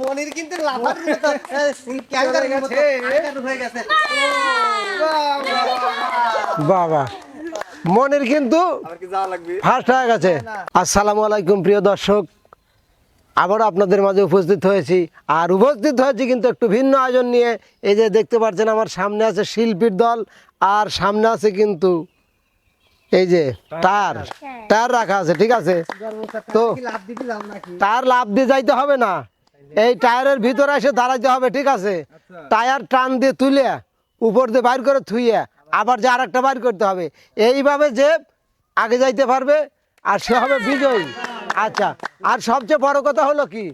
মনির কিন্তু হয়ে বাবা মনির কিন্তু আর কি যাওয়া লাগবে? ফার্স্ট হয়ে গেছে। আসসালামু আলাইকুম প্রিয় দর্শক। আবারও আপনাদের মাঝে উপস্থিত হয়েছি। আর উপস্থিত হয়েছি কিন্তু একটু ভিন্ন আয়োজন নিয়ে। এই যে দেখতে পাচ্ছেন আমার সামনে আছে শিল্পীর দল আর সামনে আছে কিন্তু এই যে টায়ার টায়ার রাখা আছে। ঠিক আছে? তো তার লাভ দিয়ে যাইতে হবে না। এই টায়ারের ভিতরে এসে দাঁড়াইতে হবে ঠিক আছে? টায়ার টান দিয়ে তুলে উপর দিয়ে বাইর করে থুইয়ে আবার যে আর একটা বাইর করতে হবে। এইভাবে যে আগে যাইতে পারবে আর সে হবে বিজয়ী। আচ্ছা আর সবচেয়ে বড় কথা হলো কি?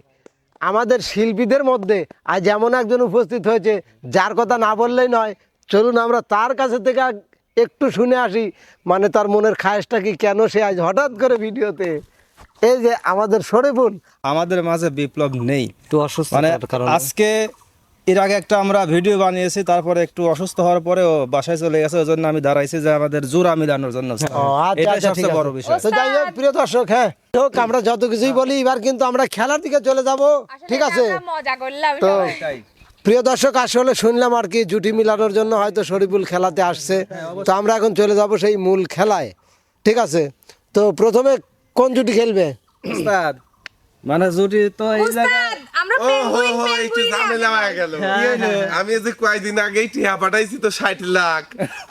আমাদের শিল্পীদের মধ্যে আজ এমন একজন উপস্থিত হয়েছে যার কথা না বললেই নয় চলুন আমরা তার কাছে থেকে একটু শুনে আসি মানে তার মনের খায়েসটা কি কেন সে আজ হঠাৎ করে ভিডিওতে? এই যে আমাদের শরীফুল। আমাদের মাঝে বিপ্লব নেই। একটু অসুস্থ মানে আজকে এর আগে একটা আমরা ভিডিও বানিয়েছি তারপরে একটু অসুস্থ হওয়ার পরে ও বাসায় চলে গেছে ওই জন্য আমি দাঁড়াইছি যে আমাদের জোড়া মিলানোর জন্য। আচ্ছা এটাই আচ্ছা সবচেয়ে বড় বিষয়। তো যাই হোক প্রিয় দর্শক হ্যাঁ হোক আমরা যত কিছুই বলি এবার কিন্তু আমরা খেলার দিকে চলে যাব। ঠিক আছে? মজা করলাম। প্রিয় দর্শক আসলে শুনলাম আর কি জুটি মিলানোর জন্য হয়তো শরীফুল খেলাতে আসছে। তো আমরা এখন চলে যাব সেই মূল খেলায়। ঠিক আছে? তো প্রথমে কোন জুটি খেলবে? মানে জুটি তো এই জায়গায় উস্তাদ, আমরা ও হো পেঙ্গুইন হো একটু পেঙ্গুইন ঝামেলা হয়ে গেল। আমি যে কয়েকদিন আগেই টিহা পাঠাইছি তো ষাট লাখ।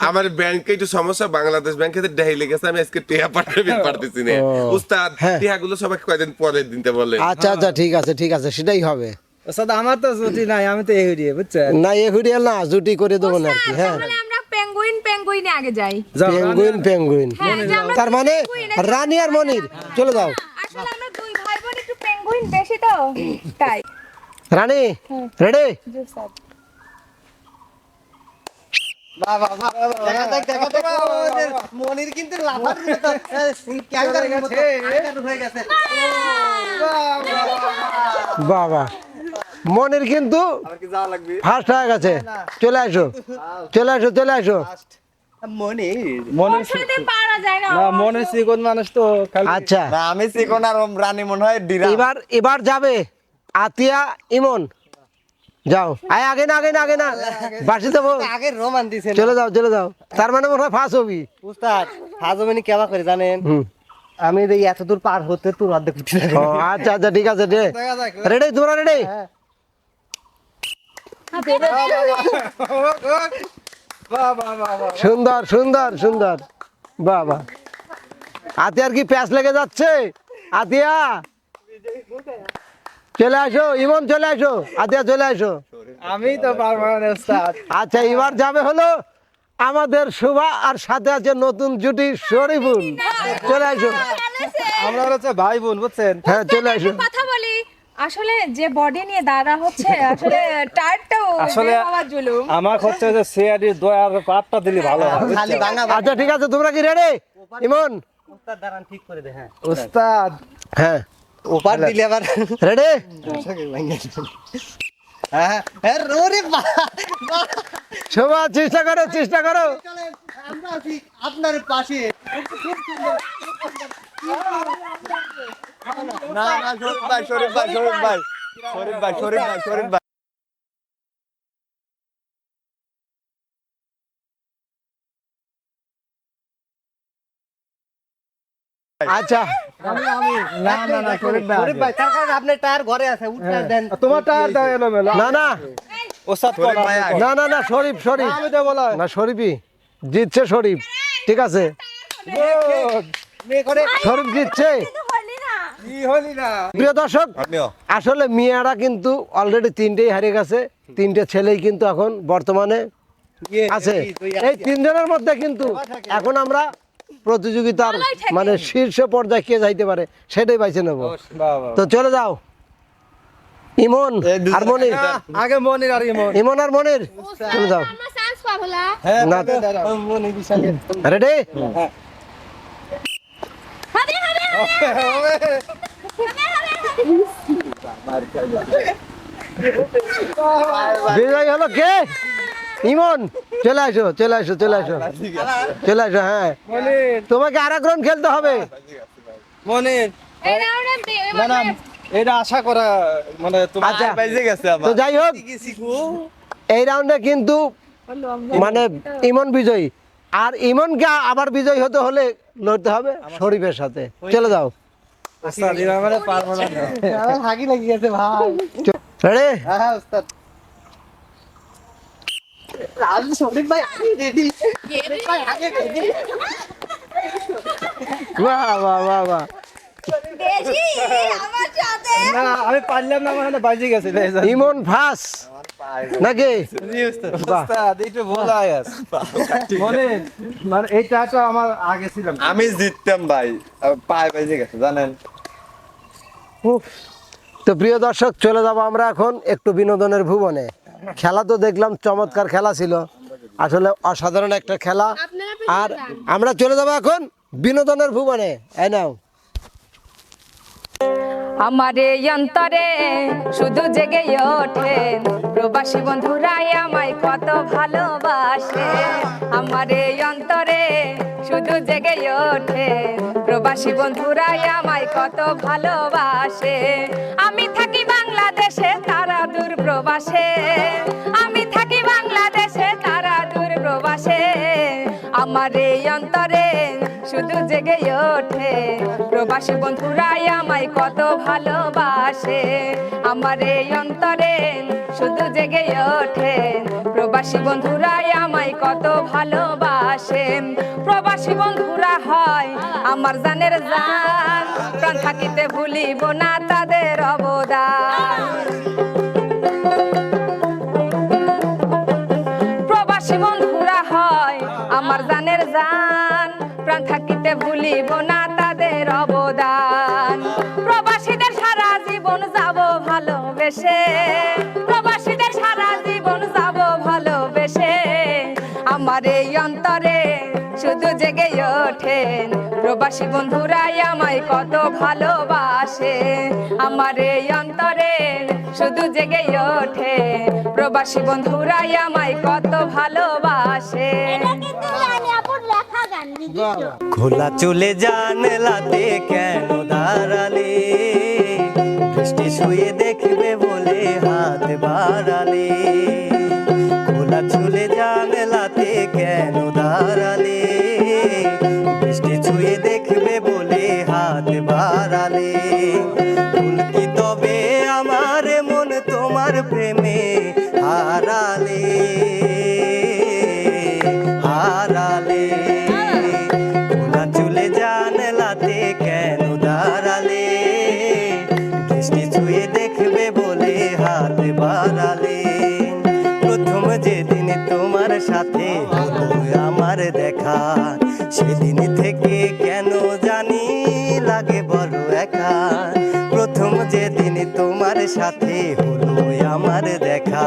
আমার ব্যাংকে একটু সমস্যা বাংলাদেশ ব্যাংকে ডেহে লেগেছে আমি আজকে পাঠাতে পারতেছি না। উস্তাদ হ্যাঁ। গুলো সবাই কয়েকদিন পরে দিতে বলে। আচ্ছা আচ্ছা ঠিক আছে ঠিক আছে সেটাই হবে। উস্তাদ আমার তো জুটি নাই আমি তো এই দিয়ে বুঝছেন না এ হুডিয়াল না জুটি করে দেবো না আর কি হ্যাঁ। পেঙ্গুইন পেঙ্গুইনে আগে যাই। Penguin penguin. হ্যাঁ, তার মানে রানী আর মনির চলে যাও। আসলে আমরা দুই ভাই বোন একটু পেঙ্গুইন বেশি তো তাই। রানী রেডি? জি স্যার। মনির কিন্তু হয়ে বাবা। মনির কিন্তু আর কি যাওয়া লাগবে? ফার্স্ট হয়ে গেছে। চলে আসো। চলে আসো চলে আসো। মনির। ওর সাথে পারা যায় না না চিকন মানুষ তো আচ্ছা। আমি সিকোন আর রানী মনে হয় এবার এবার যাবে আতিয়া ইমন। যাও। আয় আগে না আগে না আগে না। বাসি দেবো আগে রোমান চলে যাও চলে যাও। তার মানে মনে হয় ফাঁস হবি। উস্তাদ কেবা করে জানেন? আমি এই এত দূর পার হতে তোর অর্ধেক আচ্ছা আচ্ছা ঠিক আছে রে রেডি তোমরা রেডি সুন্দর সুন্দর সুন্দর বাবা আতিয়ার কি প্যাঁচ লেগে যাচ্ছে আতিয়া চলে আসো ইমন চলে আসো আতিয়া চলে আসো আমি তো আচ্ছা এবার যাবে হলো আমাদের শোভা আর সাথে আছে নতুন জুটি শরীফুল চলে আসো আমরা হচ্ছে ভাই বোন বুঝছেন হ্যাঁ চলে আসো কথা বলি আসলে যে বডি নিয়ে দাঁড়া হচ্ছে আসলে টায়ারটাও আসলে আমার হচ্ছে যে সিআডি দয়ার পাটটা দিলে ভালো হয় আচ্ছা ঠিক আছে তোমরা কি রেডি ইমন? উস্তাদ দাঁড়ান ঠিক করে দে হ্যাঁ। উস্তাদ হ্যাঁ। ওপার দিলে আবার। রেডি হ্যাঁ হ্যাঁ। ওরে শোভা চেষ্টা করো চেষ্টা করো। চলেন, আমরা আছি আপনার পাশে। না না শরীফ ভাই শরীফ ভাই শরীফ ভাই। শরীফ ভাই শরীফ ভাই শরীফ ভাই। আচ্ছা। না না না শরীফ ভাই। শরীফ ভাই তার কারণে আপনার টায়ার ঘরে আছে উঠতে দেন। তোমার টায়ার দাও এলো মেলো না। না ওস্তাদ না না না শরীফ শরীফ। আমি তো বলা না শরীফই। জিতছে শরীফ। ঠিক আছে। শরীফ জিতছে প্রিয় দর্শক আসলে মেয়েরা কিন্তু অলরেডি তিনটেই হারিয়ে গেছে তিনটে ছেলেই কিন্তু এখন বর্তমানে আছে এই তিনজনের মধ্যে কিন্তু এখন আমরা প্রতিযোগিতার মানে শীর্ষ পর্যায়ে কে যাইতে পারে সেটাই বাইছে নেব তো চলে যাও ইমন আর মনির আগে মনির আর ইমন ইমন আর মনির চলে যাও আমরা না হ্যাঁ মনে রেডি বিজয় হলো কে? ইমন চলে আসো চলে আসো চলে আসো। চলে আসো হ্যাঁ। তোমাকে আর এক রাউন্ড খেলতে হবে। মনির। এই রাউন্ডে না না এটা আশা করা মানে তোমার আচ্ছা বাইজে গেছে তো যাই হোক এই রাউন্ডে কিন্তু মানে ইমন বিজয়ী। আর ইমনকে আবার বিজয়ী হতে হলে লড়তে হবে শরীফের সাথে। চলে যাও। হ্যাঁ হ্যাঁ রেডি বাহ বাহ বাহ বাহ। না আমি পারলাম না মানে বাইজে গেছে ইমন ফাস নাকি? এইটা ভুল আয়াস মানে আমার আগে ছিলাম। আমি জিততাম ভাই পায়ে বাইজে গেছে জানেন? তো প্রিয় দর্শক চলে যাব আমরা এখন একটু বিনোদনের ভুবনে। খেলা তো দেখলাম চমৎকার খেলা ছিল। আসলে অসাধারণ একটা খেলা। আর আমরা চলে যাব এখন বিনোদনের ভুবনে। এই নাও। আমার অন্তরে শুধু জেগে ওঠে। প্রবাসী বন্ধুরাই আমায় কত ভালোবাসে। আমার অন্তরে শুধু জেগে ওঠে। প্রবাসী বন্ধুরাই আমায় কত ভালোবাসে। আমি থাকি বাংলাদেশে, তারা দূর প্রবাসে। আমি থাকি বাংলাদেশে, তারা দূর প্রবাসে। আমার অন্তরে শুধু জেগে ওঠে। প্রবাসী বন্ধুরাই আমায় কত ভালোবাসে। আমার এই অন্তরে শুধু জেগে ওঠে। প্রবাসী বন্ধুরাই আমায় কত ভালোবাসে। প্রবাসী বন্ধুরা হয় আমার জানের জান। প্রাণ থাকিতে ভুলিব না তাদের প্রাণ ভুলিব না তাদের অবদান। প্রবাসীদের সারা জীবন যাব ভালোবেসে। প্রবাসীদের সারা জীবন যাব ভালোবেসে। আমার এই অন্তরে শুধু জেগে ওঠেন। প্রবাসী বন্ধুরাই আমায় কত ভালোবাসে। আমার এই অন্তরে শুধু জেগে ওঠে। প্রবাসী বন্ধুরাই আমায় কত ভালোবাসে। খোলা চলে জানলাতে কেন দাঁড়ালে? বৃষ্টি শুয়ে দেখবে বলে হাত বাড়ালে। খোলা চলে জানলাতে কেন দাঁড়ালে? বৃষ্টি ছুঁয়ে দেখবে বলে হাত বাড়ালে। কি তবে আমার মন তোমার প্রেমে হারালে? হারালে। দেখা সেদিন থেকে কেন জানি লাগে বড় একা প্রথম যেদিন তোমার সাথে হলো আমার দেখা।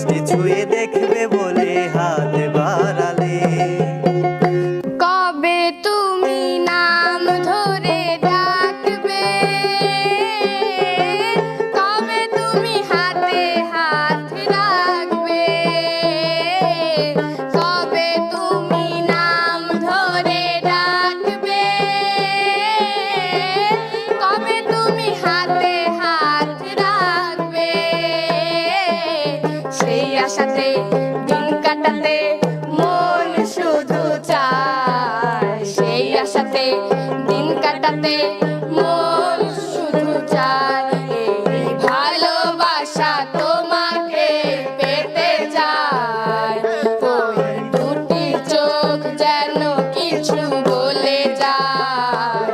বৃষ্টি ছুঁয়ে দেখবে দিন কাটাতে মন শুধু চায়। সেই আশাতে দিন কাটাতে মন শুধু চায়। এই ভালোবাসা তোমাকে পেতে চায়। ওই দুটি চোখ যেন কিছু বলে যায়।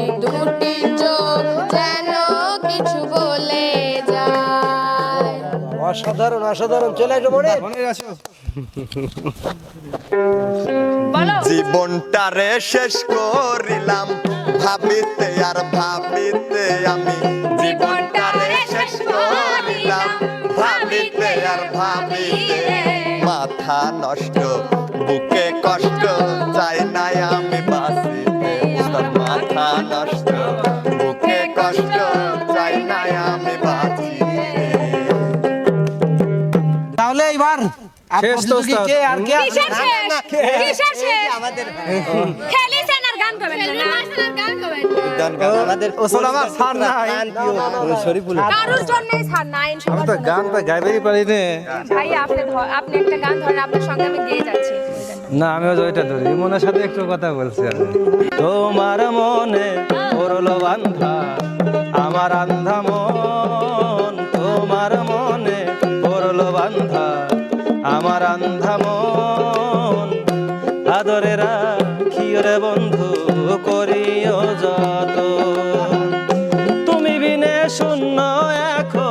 এই দুটি চোখ যেন কিছু বলে যায়। অসাধারণ অসাধারণ। চলে আসো মনে জীবনটারে শেষ করিলাম। ভাবিতে আর ভাবিতে আমি জীবনটারে শেষ করিলাম। ভাবিতে আর ভাবিতে মাথা নষ্ট বুকে কষ্ট চাই নাই আমি বাঁচিতে। মাথা নষ্ট বুকে কষ্ট চাই নাই আমি বাঁচিতে। তাহলে এইবার আর শেষ তো কে আর কে কিসের শেষ? কিসের শেষ? আমাদের খেলিছেন আর গান গাবেন না আমাদের আমার ছাড় নাই। শরীফুল কারোর জন্যই ছাড় নাই আমি তো পারি না ভাই আপনি আপনি একটা গান ধরেন আপনার সঙ্গে আমি গেয়ে যাচ্ছি। না আমিও ওইটা ধরি। মনের সাথে একটু কথা বলছি আমি। তোমার মনে পড়ল বান্ধা আমার আন্ধা মন। তোমার মনে পড়ল বান্ধা মন আদরে রাখিও রে বন্ধু, করিও যত তুমি বিনে শূন্য এখন।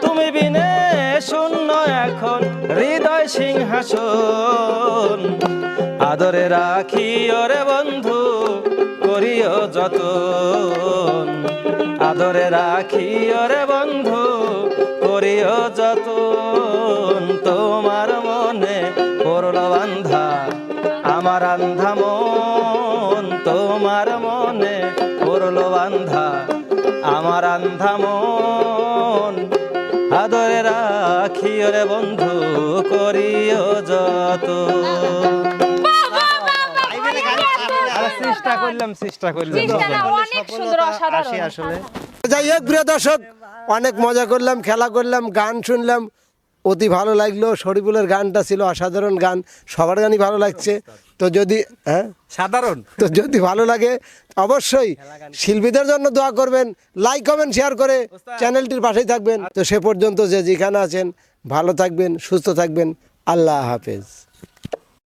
তুমি বিনে শূন্য এখন, হৃদয় সিংহাসন। আদরে রাখি ওরে বন্ধু, করিও যতন। আদরে রাখি ওরে বন্ধু করিও যতন তোমার মনে পড়ল বান্ধা। আমার আন্ধা মন তোমার মনে পড়ল বান্ধা। আমার আন্ধা মন আদরে রাখি ওরে বন্ধু, করিও যত চেষ্টা করলাম চেষ্টা করলাম। চেষ্টা না অনেক সুন্দর অসাধারণ। আসলে। যাই হোক প্রিয় দর্শক অনেক মজা করলাম খেলা করলাম গান শুনলাম। অতি ভালো লাগল শরীফুলের গানটা ছিল অসাধারণ গান সবার গানই ভালো লাগছে। তো যদি হ্যাঁ? সাধারণ। তো যদি ভালো লাগে অবশ্যই শিল্পীদের জন্য দোয়া করবেন লাইক কমেন্ট শেয়ার করে চ্যানেলটির পাশেই থাকবেন। তো সে পর্যন্ত যে যেখানে আছেন ভালো থাকবেন সুস্থ থাকবেন। আল্লাহ হাফেজ।